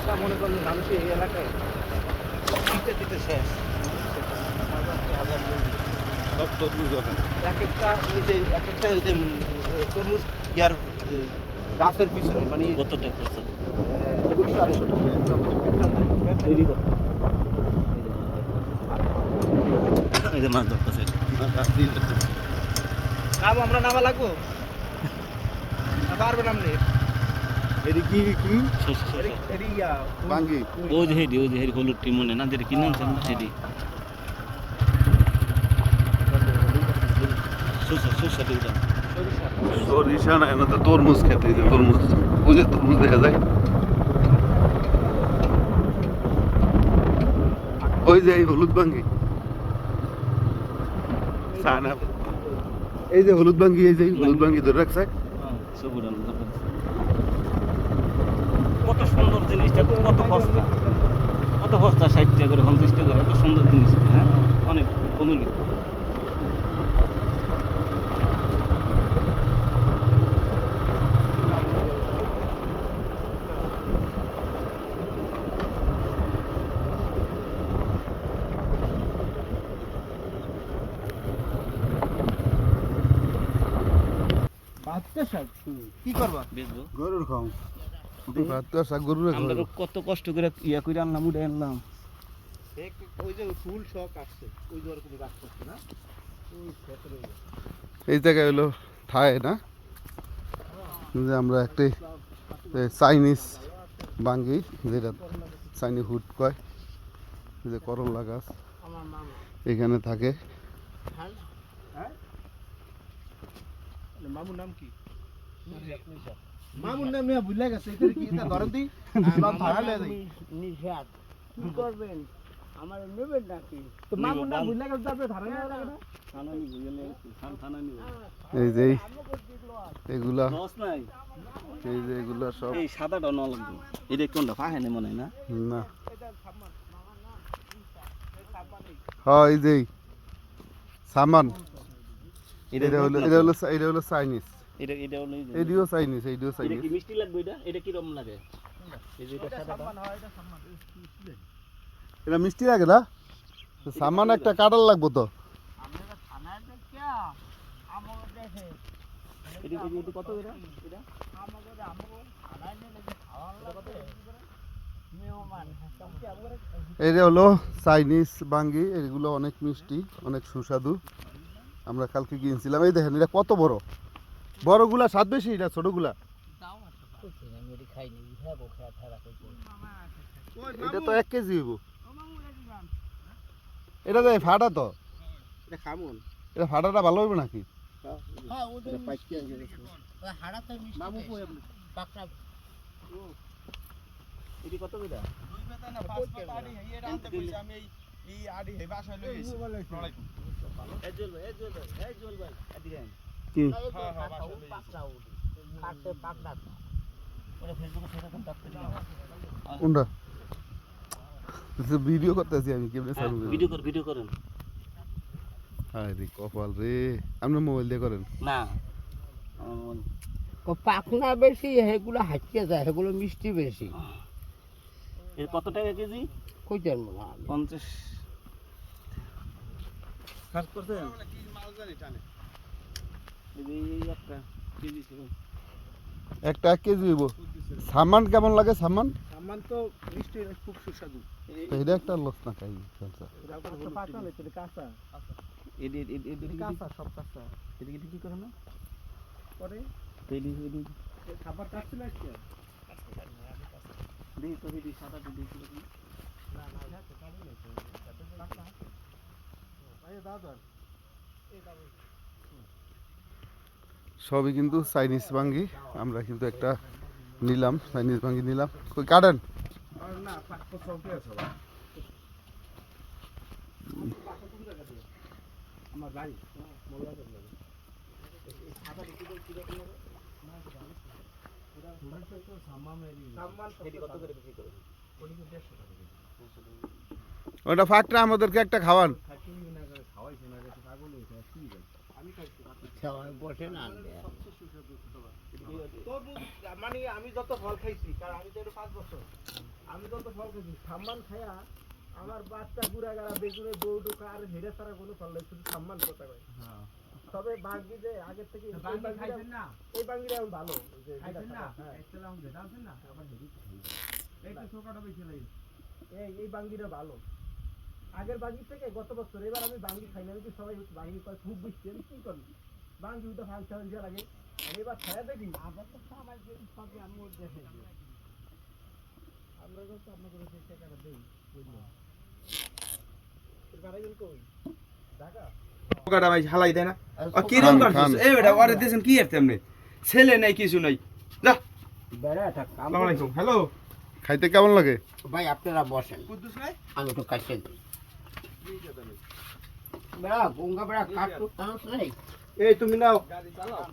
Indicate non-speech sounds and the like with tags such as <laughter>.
টাকা মনে করলে মানুষের এই এলাকায় দিতে দিতে শেষ। সব তরমুজ এক একটা যে এক একটা যে তরমুজ ইয়ার গাছের পিছনে মানে কত টাকা খরচা দুশো আড়াইশো টাকা। তৈরি করতে এই যে মাছ ধরতেছে। নাম আমরা নামা লাগবো? পারবেন আপনি এটি কি কি শস্য শস্য এরি- এরি ইয়া, বাঙ্গি ওই যে হেডি ওই যে হেডি হলুদ টিম মনে না যেটা কিনে আনছেন হেডি সরিষা। সরিষা না এনে তো তরমুজ খেতে তরমুজ। যে তরমুজ দেখা যায়। ওই যে হলুদ বাঙ্গি। সানা এই যে হলুদ বাঙ্গি এই যে হলুদ বাঙ্গি ধরে রাখছে। সবুরান কত সুন্দর জিনিসটা কত সস্তা কত সস্তা ষাট টাকা করে টাকা করে এত সুন্দর জিনিস হ্যাঁ? অনেক অমূল্য কি করবা? বেচবো। গরুর খাও আমরা কত কষ্ট করে ইয়া করে আনলাম উঠে আনলাম। এই জায়গায় হলো থায় না? যে আমরা একটি চাইনিজ বাঙ্গি যেটা চাইনি হুড কয়। যে করলা গাছ। এখানে থাকে। হ্যাঁ? মামুর নাম কি? মামুর নাম নিয়ে ভুলে গেছে এটা কি এটা ধরেন দি? <laughs> সব ধরা লয়ে যাই। নিষেধ। কি করবেন? আমার নেবেন নাকি? তো মামুর নাম ভুলে গেছে তারপরে ধরা না লাগে না থানা থান থানা এই যে এই- এগুলা লস নাই। এই যে এগুলা সব এই সাদাটা ন লাগবে। এটা কোনটা ফাহে না মনে না? না। হ্যাঁ এই যে সামান। এটা হলো এটা হলো এটা হলো চাইনিজ। এটা এডিও চাইনিজ এডিও এটা কি মিষ্টি লাগবে এটা? এটা কি রকম লাগে? এই যে এটা সাদাটা। এটা মিষ্টি লাগে? না? সামান একটা কাটার লাগবো তো। এটা এটা- কত এটা? হলো চাইনিজ বাঙ্গি এগুলো অনেক মিষ্টি অনেক সুস্বাদু। আমরা কালকে কিনছিলাম এই দেখেন এটা কত বড়? বড়গুলা স্বাদ বেশি এটা ছোটগুলা? দাও আছে আমি এটি তো এক কেজি হইব। এটা তো ফাটা তো? এটা খামুন। এটা ফাটাটা ভালো হইব নাকি? হ্যাঁ কত না এই আড়ি হেই বাসায় লই জল ভাই এই জল ভাই এই জল ভাই এদিকে। কি? তো হ্যাঁ, হ্যাঁ। কোনটা? ভিডিও করতেছি আমি কেমনে ভিডিও কর ভিডিও করেন। আরে কপাল রে। আপনার মোবাইল দিয়ে করেন? না। পাকনা বেশি সেগুলো হাঁচিয়ে যায় সেগুলো মিষ্টি বেশি। এর কত টাকা কেজি? কইতেন মনে হয় পঞ্চাশ। খাস করছেন কি মাল জানি টানে এই যে এই একটা এক কেজি হইব। সামান কেমন লাগে সামান? সামান তো মিষ্টি খুব সুস্বাদু। এটা একটা লস না খাই কাঁচা এডি কাঁচা সব কাঁচা এডি কি করে না? পরে। খাবার কাটছিল দেখি তো সাদা দাদা সবই কিন্তু চাইনিজ বাঙ্গি। আমরা কিন্তু একটা নিলাম চাইনিজ বাঙ্গি নিলাম। কই, কাটেন। ওটা ফাঁকটা আমাদেরকে একটা খাওয়ান। বসে না মানে আমি যত ফল খাইছি কারণ আমি তো পাঁচ বছর। আমি যত ফল খাইছি সাম্মান খায়া আমার বাচ্চা গুড়া গাড়া দৌড়ুকা আর হেরে কোনো ফল নাই শুধু সাম্মান কথা কয়। তবে বাঙ্গি যে আগের থেকে এই এখন ভালো। হ্যাঁ। এই এই বাঙ্গিটা ভালো। আগের বাঙ্গি থেকে গত বছর এবার আমি বাঙ্গি খাই না। কিন্তু সবাই বাঙ্গি কয় খুব বেশি আমি কি করি বাঙ্গি লাগে এবার দেখি। আবার তো সবাই যদি সবই আমি ওর আমরা তো টাকাটা দেই খাইতে কেমন লাগে? ভাই আপনারা বসেন। আমি কাছে দিই বেড়া গঙ্গা বেড়া কাটু চান্স নেই? এই তুমি নাও। গাড়ি চালাও